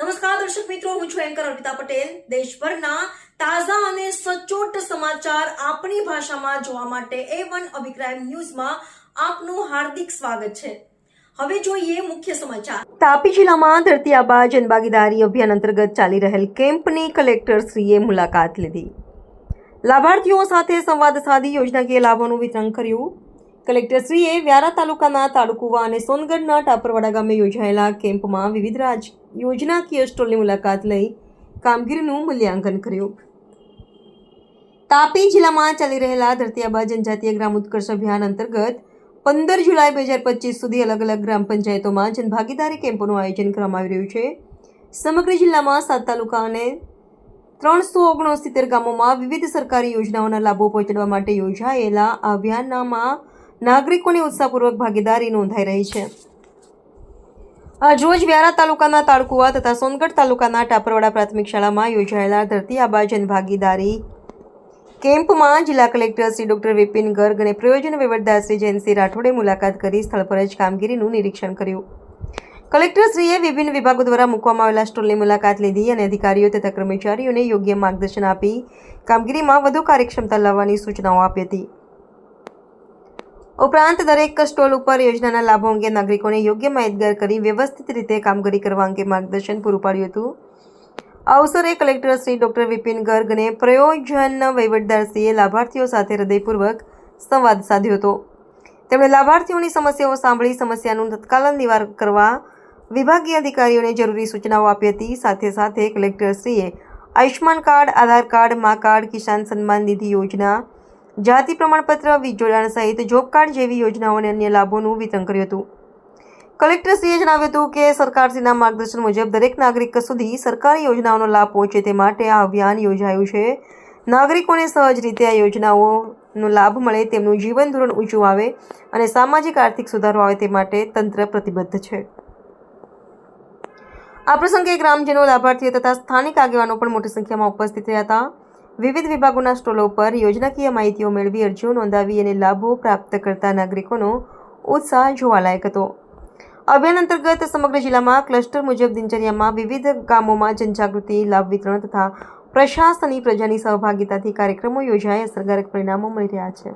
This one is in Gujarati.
નમસ્કાર, દર્શક મિત્રો, હું છું એન્કર અર્પિતા પટેલ. દેશભરના તાજા અને સચોટ સમાચાર આપણી ભાષામાં જોવા માટે એ વન અભિપ્રાય ન્યૂઝમાં આપનું હાર્દિક સ્વાગત છે. હવે જોઈએ મુખ્ય સમાચાર. તાપી જિલ્લામાં ધરતી આબા જનભાગીદારી અભિયાન અંતર્ગત ચાલી રહેલ કેમ્પની કલેક્ટરશ્રીએ મુલાકાત લીધી. લાભાર્થીઓ સાથે સંવાદ સાધી યોજનાકીય લાભોનું વિતરણ કર્યું. કલેક્ટરશ્રીએ વ્યારા તાલુકાના તાળુકુવા અને સોનગઢના ટાપરવાડા ગામે યોજાયેલા કેમ્પમાં વિવિધ રાજ યોજનાકીય સ્ટોલની મુલાકાત લઈ કામગીરીનું મૂલ્યાંકન કર્યું. તાપી જિલ્લામાં ચાલી રહેલા ધરતીયાબા જનજાતીય ગ્રામ ઉત્કર્ષ અભિયાન અંતર્ગત પંદર જુલાઈ બે હજાર પચીસ સુધી અલગ અલગ ગ્રામ પંચાયતોમાં જનભાગીદારી કેમ્પોનું આયોજન કરવામાં આવી રહ્યું છે. સમગ્ર જિલ્લામાં સાત તાલુકા અને ત્રણસો ઓગણસિત્તેર ગામોમાં વિવિધ સરકારી યોજનાઓના લાભો પહોંચાડવા માટે યોજાયેલા આ અભિયાનમાં નાગરિકોની ઉત્સાહપૂર્વક ભાગીદારી નોંધાઈ રહી છે. આજરોજ વ્યારા તાલુકાના તાળકુવા તથા સોનગઢ તાલુકાના ટાપરવાડા પ્રાથમિક શાળામાં યોજાયેલા ધરતી આબા જનભાગીદારી કેમ્પમાં જિલ્લા કલેક્ટર શ્રી ડોક્ટર વિપિન ગર્ગ અને પ્રયોજન વહીવટદાર શ્રી જયંતસિંહ રાઠોડે મુલાકાત કરી સ્થળ પર જ કામગીરીનું નિરીક્ષણ કર્યું. કલેક્ટરશ્રીએ વિભિન્ન વિભાગો દ્વારા મૂકવામાં આવેલા સ્ટોલની મુલાકાત લીધી અને અધિકારીઓ તથા કર્મચારીઓને યોગ્ય માર્ગદર્શન આપી કામગીરીમાં વધુ કાર્યક્ષમતા લાવવાની સૂચનાઓ આપી હતી. ઉપરાંત દરેક સ્ટોલ ઉપર યોજનાના લાભો અંગે નાગરિકોને યોગ્ય માહિતગાર કરી વ્યવસ્થિત રીતે કામગીરી કરવા અંગે માર્ગદર્શન પૂરું પાડ્યું હતું. અવસરે કલેક્ટર શ્રી ડોક્ટર વિપિન ગર્ગને પ્રયોજન વહીવટદારશ્રીએ લાભાર્થીઓ સાથે હૃદયપૂર્વક સંવાદ સાધ્યો હતો. તેમણે લાભાર્થીઓની સમસ્યાઓ સાંભળી સમસ્યાનું તત્કાલ નિવારણ કરવા વિભાગીય અધિકારીઓને જરૂરી સૂચનાઓ આપી હતી. સાથે સાથે કલેક્ટરશ્રીએ Ayushman card, Aadhaar card, Maa card, Kisan Samman Nidhi Yojana જાતિ પ્રમાણપત્ર વીજ જોડાણ સહિત જોબ કાર્ડ જેવી યોજનાઓ અને અન્ય લાભોનું વિતરણ કર્યું હતું. કલેક્ટરશ્રીએ જણાવ્યું હતું કે સરકારશ્રીના માર્ગદર્શન મુજબ દરેક નાગરિક સુધી સરકારી યોજનાઓનો લાભ પહોંચે તે માટે આ અભિયાન યોજાયું છે. નાગરિકોને સહજ રીતે આ યોજનાઓનો લાભ મળે તેમનું જીવન ધોરણ ઊંચું આવે અને સામાજિક આર્થિક સુધારો આવે તે માટે તંત્ર પ્રતિબદ્ધ છે. આ પ્રસંગે ગ્રામજનો, લાભાર્થીઓ તથા સ્થાનિક આગેવાનો પણ મોટી સંખ્યામાં ઉપસ્થિત રહ્યા હતા. વિવિધ વિભાગોના સ્ટોલો પર યોજનાકીય માહિતીઓ મેળવી અરજીઓ નોંધાવી અને લાભો પ્રાપ્ત કરતા નાગરિકોનો ઉત્સાહ જોવાલાયક હતો. અભિયાન અંતર્ગત સમગ્ર જિલ્લામાં ક્લસ્ટર મુજબ દિનચર્યામાં વિવિધ ગામોમાં જનજાગૃતિ, લાભ વિતરણ તથા પ્રશાસની પ્રજાની સહભાગિતાથી કાર્યક્રમો યોજાઈ અસરકારક પરિણામો મળી રહ્યા છે.